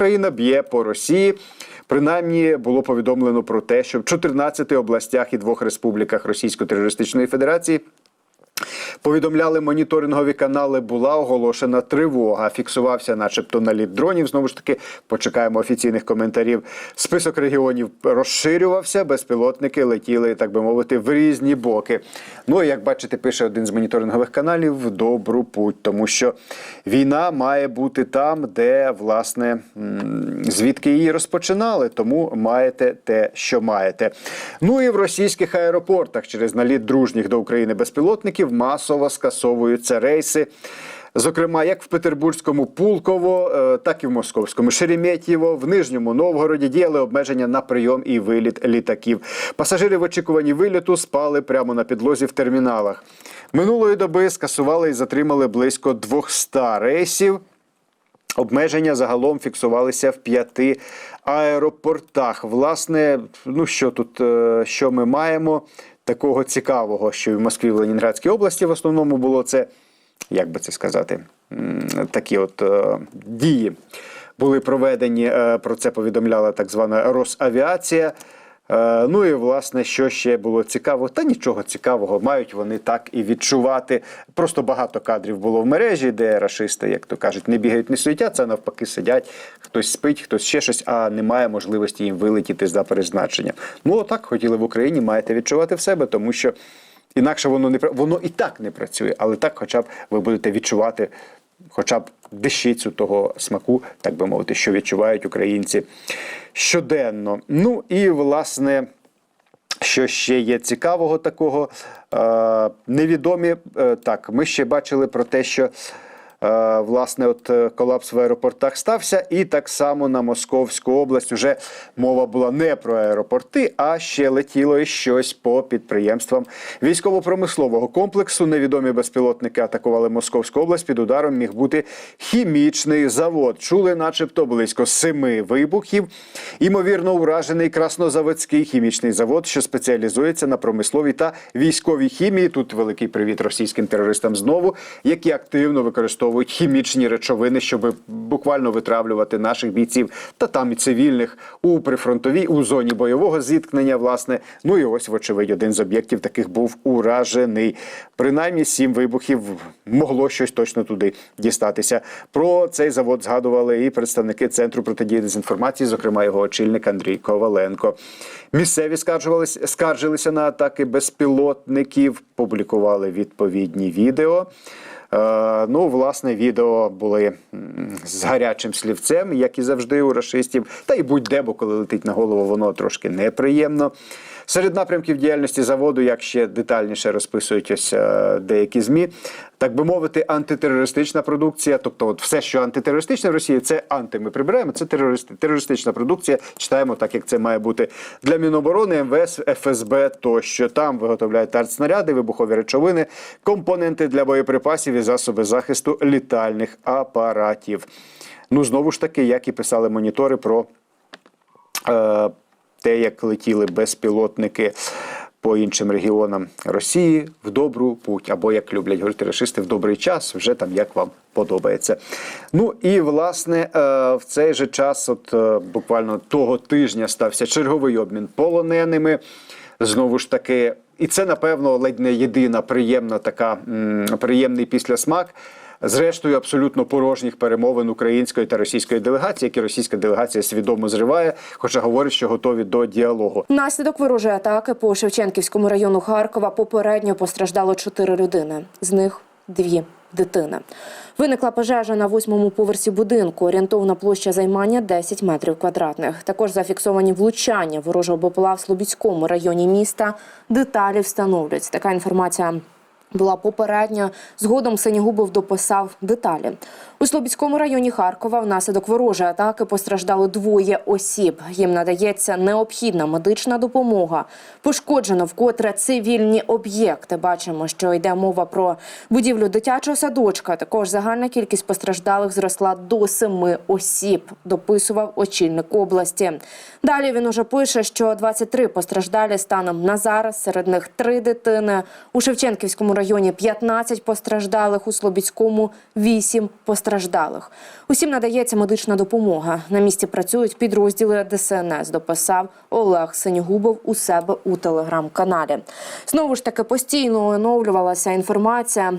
Україна б'є по Росії. Принаймні було повідомлено про те, що в 14 областях і двох республіках Російської терористичної федерації. Повідомляли моніторингові канали, була оголошена тривога. Фіксувався, начебто, наліт дронів. Знову ж таки, почекаємо офіційних коментарів. Список регіонів розширювався, безпілотники летіли, так би мовити, в різні боки. Ну і як бачите, пише один з моніторингових каналів добру путь, тому що війна має бути там, де власне звідки її розпочинали. Тому маєте те, що маєте. Ну і в російських аеропортах через наліт дружніх до України безпілотників масово скасовуються рейси. Зокрема, як в Петербурзькому Пулково, е, так і в Московському Шереметьєво, в Нижньому Новгороді діяли обмеження на прийом і виліт літаків. Пасажири в очікуванні виліту спали прямо на підлозі в терміналах. Минулої доби скасували і затримали близько 200 рейсів. Обмеження загалом фіксувалися в п'яти аеропортах. Власне, ну що тут, е, що ми маємо такого цікавого, що в Москві, в Ленінградській області в основному було це, як би це сказати, такі от е, дії були проведені. е, Про це повідомляла так звана Росавіація. Е, Ну і власне, що ще було цікаво, та нічого цікавого, мають вони так і відчувати. Просто багато кадрів було в мережі, де рашисти, як то кажуть, не бігають, не суетяться, а навпаки сидять, хтось спить, хтось ще щось, а немає можливості їм вилетіти за призначенням. Ну отак хотіли в Україні, маєте відчувати в себе, тому що інакше воно не воно і так не працює, але так, хоча б ви будете відчувати. Хоча б дещицю того смаку, так би мовити, що відчувають українці щоденно. Ну і власне. Що ще є цікавого такого? Е, невідомі е, так. Ми ще бачили про те, що власне от е, колапс в аеропортах стався, і так само на Московську область вже мова була не про аеропорти, а ще летіло і щось по підприємствам військово-промислового комплексу. Невідомі безпілотники атакували Московську область. Під ударом міг бути хімічний завод. Чули, начебто, близько семи вибухів. Імовірно, уражений краснозаводський хімічний завод, що спеціалізується на промисловій та військовій хімії. Тут великий привіт російським терористам знову, які активно використовують хімічні речовини, щоб буквально витравлювати наших бійців та там і цивільних у прифронтовій у зоні бойового зіткнення. Власне, ну і ось, вочевидь, один з об'єктів таких був уражений. Принаймні сім вибухів могло щось точно туди дістатися. Про цей завод згадували і представники центру протидії дезінформації, зокрема його очільник Андрій Коваленко. Місцеві скаржувалися, скаржилися на атаки безпілотників, публікували відповідні відео. Е, ну, власне, відео були з гарячим слівцем, як і завжди у расистів. Та й будь-де, бо коли летить на голову, воно трошки неприємно. Серед напрямків діяльності заводу, як ще детальніше розписують ось е, деякі змі, так би мовити, антитерористична продукція, тобто, от все, що антитерористичне в Росії, це анти. Ми прибираємо. Це терористи, терористична продукція. Читаємо так, як це має бути для Міноборони, МВС, ФСБ. Тощо там виготовляють артснаряди, вибухові речовини, компоненти для боєприпасів і засоби захисту літальних апаратів. Ну знову ж таки, як і писали монітори про е, те, як летіли безпілотники по іншим регіонам Росії в добру путь, або як люблять говорити рашисти, в добрий час, вже там як вам подобається. Ну і власне е, в цей же час, от е, буквально того тижня, стався черговий обмін полоненими. Знову ж таки, і це напевно ледь не єдина приємна така приємний післясмак. Зрештою, абсолютно порожніх перемовин української та російської делегації, які російська делегація свідомо зриває, хоча говорить, що готові до діалогу. Внаслідок ворожої атаки по Шевченківському району Харкова попередньо постраждало чотири людини. З них дві дитини. Виникла пожежа на восьмому поверсі будинку. Орієнтовна площа займання 10 метрів квадратних. Також зафіксовані влучання ворожого БПЛА в Слобідському районі міста. Деталі встановлюють. Така інформація була попередня. Згодом Синігубов дописав деталі. У Слобідському районі Харкова внаслідок ворожої атаки постраждало двоє осіб. Їм надається необхідна медична допомога. Пошкоджено вкотре цивільні об'єкти. Бачимо, що йде мова про будівлю дитячого садочка. Також загальна кількість постраждалих зросла до семи осіб. Дописував очільник області. Далі він уже пише, що 23 постраждалі станом на зараз. Серед них три дитини у Шевченківському районі 15 постраждалих, у Слобідському 8 постраждалих. Усім надається медична допомога. На місці працюють підрозділи ДСНС. Дописав Олег Синігубов у себе у телеграм-каналі. Знову ж таки постійно оновлювалася інформація.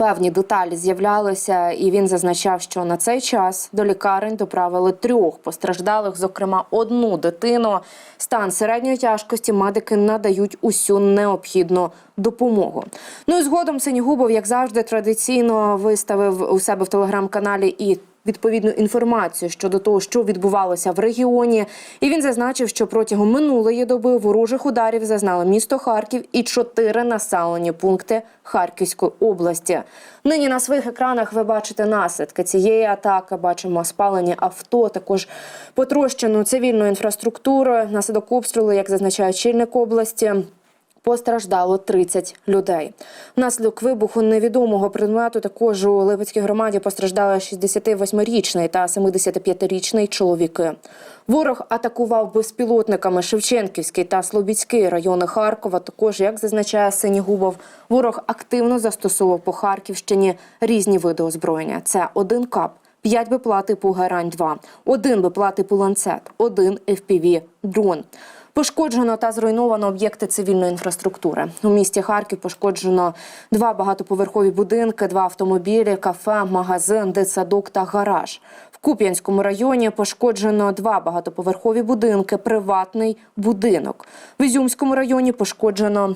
Певні деталі з'являлися, і він зазначав, що на цей час до лікарень доправили трьох постраждалих, зокрема одну дитину. Стан середньої тяжкості медики надають усю необхідну допомогу. Ну і згодом Синігубов, як завжди, традиційно виставив у себе в телеграм-каналі і відповідну інформацію щодо того, що відбувалося в регіоні. І він зазначив, що протягом минулої доби ворожих ударів зазнало місто Харків і чотири населені пункти Харківської області. Нині на своїх екранах ви бачите наслідки цієї атаки. Бачимо спалені авто, також потрощену цивільну інфраструктуру. Наслідок обстрілу, як зазначає чільник області. Постраждало 30 людей. Внаслідок вибуху невідомого предмету також у Липецькій громаді постраждали 68-річний та 75-річний чоловіки. Ворог атакував безпілотниками Шевченківський та Слобідський райони Харкова. Також, як зазначає Синігубов, ворог активно застосовував по Харківщині різні види озброєння. Це один кап. 5 БПЛА типу Герань-2, один БПЛА типу Ланцет, один FPV-дрон. Пошкоджено та зруйновано об'єкти цивільної інфраструктури. У місті Харків пошкоджено два багатоповерхові будинки, два автомобілі, кафе, магазин, дитсадок та гараж. В Куп'янському районі пошкоджено два багатоповерхові будинки, приватний будинок. В Ізюмському районі пошкоджено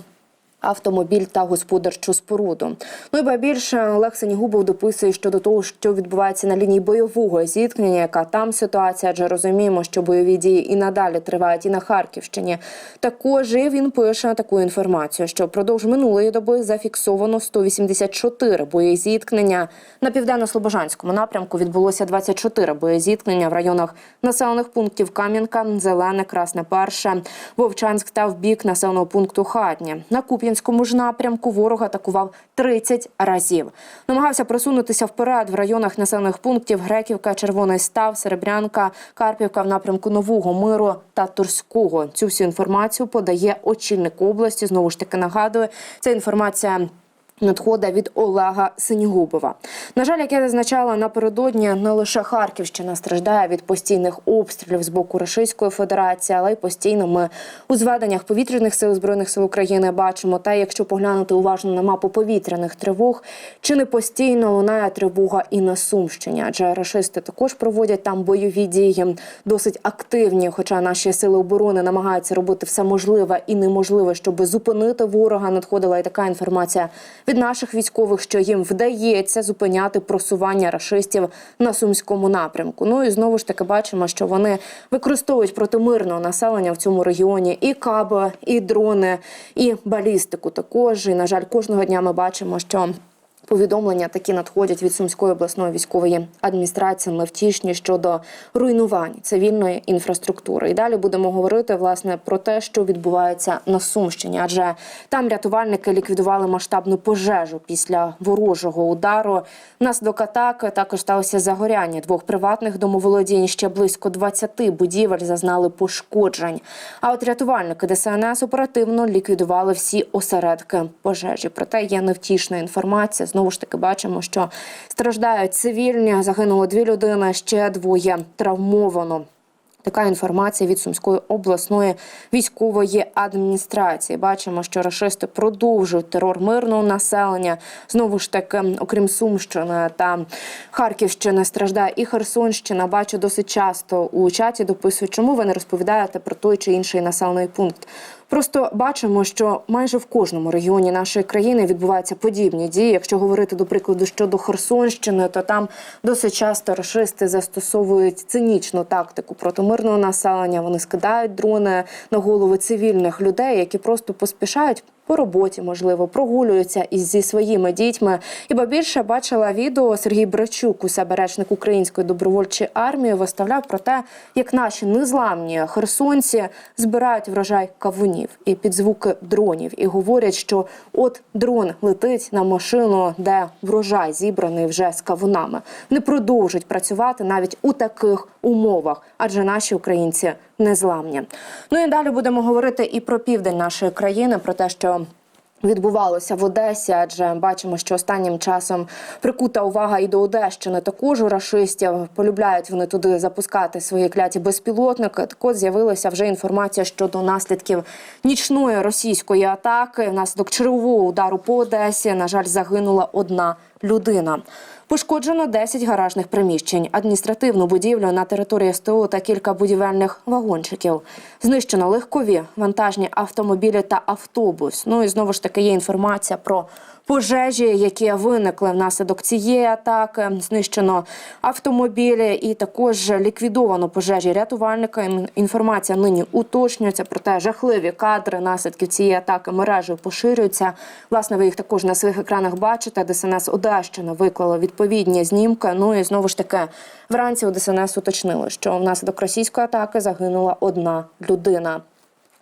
автомобіль та господарчу споруду. Ну і ба більше Олег Сенігубов дописує щодо того, що відбувається на лінії бойового зіткнення, яка там ситуація, адже розуміємо, що бойові дії і надалі тривають і на Харківщині. Також він пише таку інформацію, що впродовж минулої доби зафіксовано 184 боєзіткнення. На південно-слобожанському напрямку відбулося 24 боєзіткнення в районах населених пунктів Кам'янка, Зелене, Красне Перше, Вовчанськ та в бік населеного пункту Хатня. На Куп'янському ж напрямку ворог атакував 30 разів. Намагався просунутися вперед в районах населених пунктів Греківка, Червоний Став, Серебрянка, Карпівка в напрямку Нового Миру та Турського. Цю всю інформацію подає очільник області. Знову ж таки нагадую, це інформація. Надхода від Олега Синігубова. На жаль, як я зазначала напередодні, не лише Харківщина страждає від постійних обстрілів з боку Російської Федерації, але й постійно ми у зведеннях повітряних сил збройних сил України бачимо. Та якщо поглянути уважно на мапу повітряних тривог, чи не постійно лунає тривога і на Сумщині, адже рашисти також проводять там бойові дії, досить активні. Хоча наші сили оборони намагаються робити все можливе і неможливе, щоб зупинити ворога. Надходила і така інформація від наших військових, що їм вдається зупиняти просування рашистів на сумському напрямку. Ну і знову ж таки бачимо, що вони використовують проти мирного населення в цьому регіоні і каби, і дрони, і балістику. Також і на жаль, кожного дня ми бачимо, що. Повідомлення такі надходять від Сумської обласної військової адміністрації невтішні щодо руйнувань цивільної інфраструктури. І далі будемо говорити власне про те, що відбувається на Сумщині, адже там рятувальники ліквідували масштабну пожежу після ворожого удару. Внаслідок атаки також сталося загоряння двох приватних домоволодінь. Ще близько 20 будівель зазнали пошкоджень. А от рятувальники ДСНС оперативно ліквідували всі осередки пожежі. Проте є невтішна інформація. Знову ж таки бачимо, що страждають цивільні. Загинуло дві людини, ще двоє травмовано. Така інформація від Сумської обласної військової адміністрації. Бачимо, що рашисти продовжують терор мирного населення. Знову ж таки, окрім Сумщини та Харківщини, страждає і Херсонщина. Бачу досить часто у чаті дописують, чому ви не розповідаєте про той чи інший населений пункт. Просто бачимо, що майже в кожному регіоні нашої країни відбуваються подібні дії. Якщо говорити до прикладу щодо Херсонщини, то там досить часто рашисти застосовують цинічну тактику проти мирного населення. Вони скидають дрони на голови цивільних людей, які просто поспішають. По роботі, можливо, прогулюються із зі своїми дітьми. Іба більше бачила відео Сергій Брачук, у себе речник української добровольчої армії, виставляв про те, як наші незламні херсонці збирають врожай кавунів і під звуки дронів, і говорять, що от дрон летить на машину, де врожай зібраний вже з кавунами. Не продовжують працювати навіть у таких умовах, адже наші українці незламні. Ну і далі будемо говорити і про південь нашої країни, про те, що відбувалося в Одесі, адже бачимо, що останнім часом прикута увага і до Одещини. Також у рашистів полюбляють вони туди запускати свої кляті безпілотники. Так от з'явилася вже інформація щодо наслідків нічної російської атаки. Внаслідок чергового удару по Одесі, на жаль, загинула одна людина. Пошкоджено 10 гаражних приміщень, адміністративну будівлю на території СТО та кілька будівельних вагончиків. Знищено легкові вантажні автомобілі та автобус. Ну і знову ж таки є інформація про пожежі, які виникли внаслідок цієї атаки. Знищено автомобілі і також ліквідовано пожежі рятувальника. Інформація нині уточнюється. Проте жахливі кадри наслідків цієї атаки мережею поширюються. Власне, ви їх також на своїх екранах бачите. ДСНС Одещина виклало відповідні знімки. Ну і знову ж таки вранці у ДСНС уточнили, що внаслідок російської атаки загинула одна людина.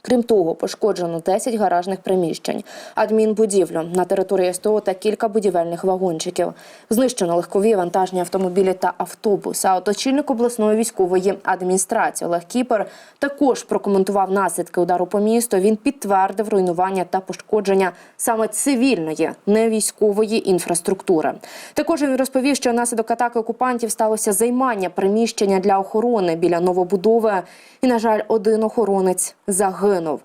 Крім того, пошкоджено 10 гаражних приміщень, адмінбудівлю на території СТО та кілька будівельних вагончиків. Знищено легкові вантажні автомобілі та автобус. А от очільник обласної військової адміністрації Олег Кіпер також прокоментував наслідки удару по місту. Він підтвердив руйнування та пошкодження саме цивільної, не військової інфраструктури. Також він розповів, що внаслідок атаки окупантів сталося займання приміщення для охорони біля новобудови. І, на жаль, один охоронець загинув. Долинов.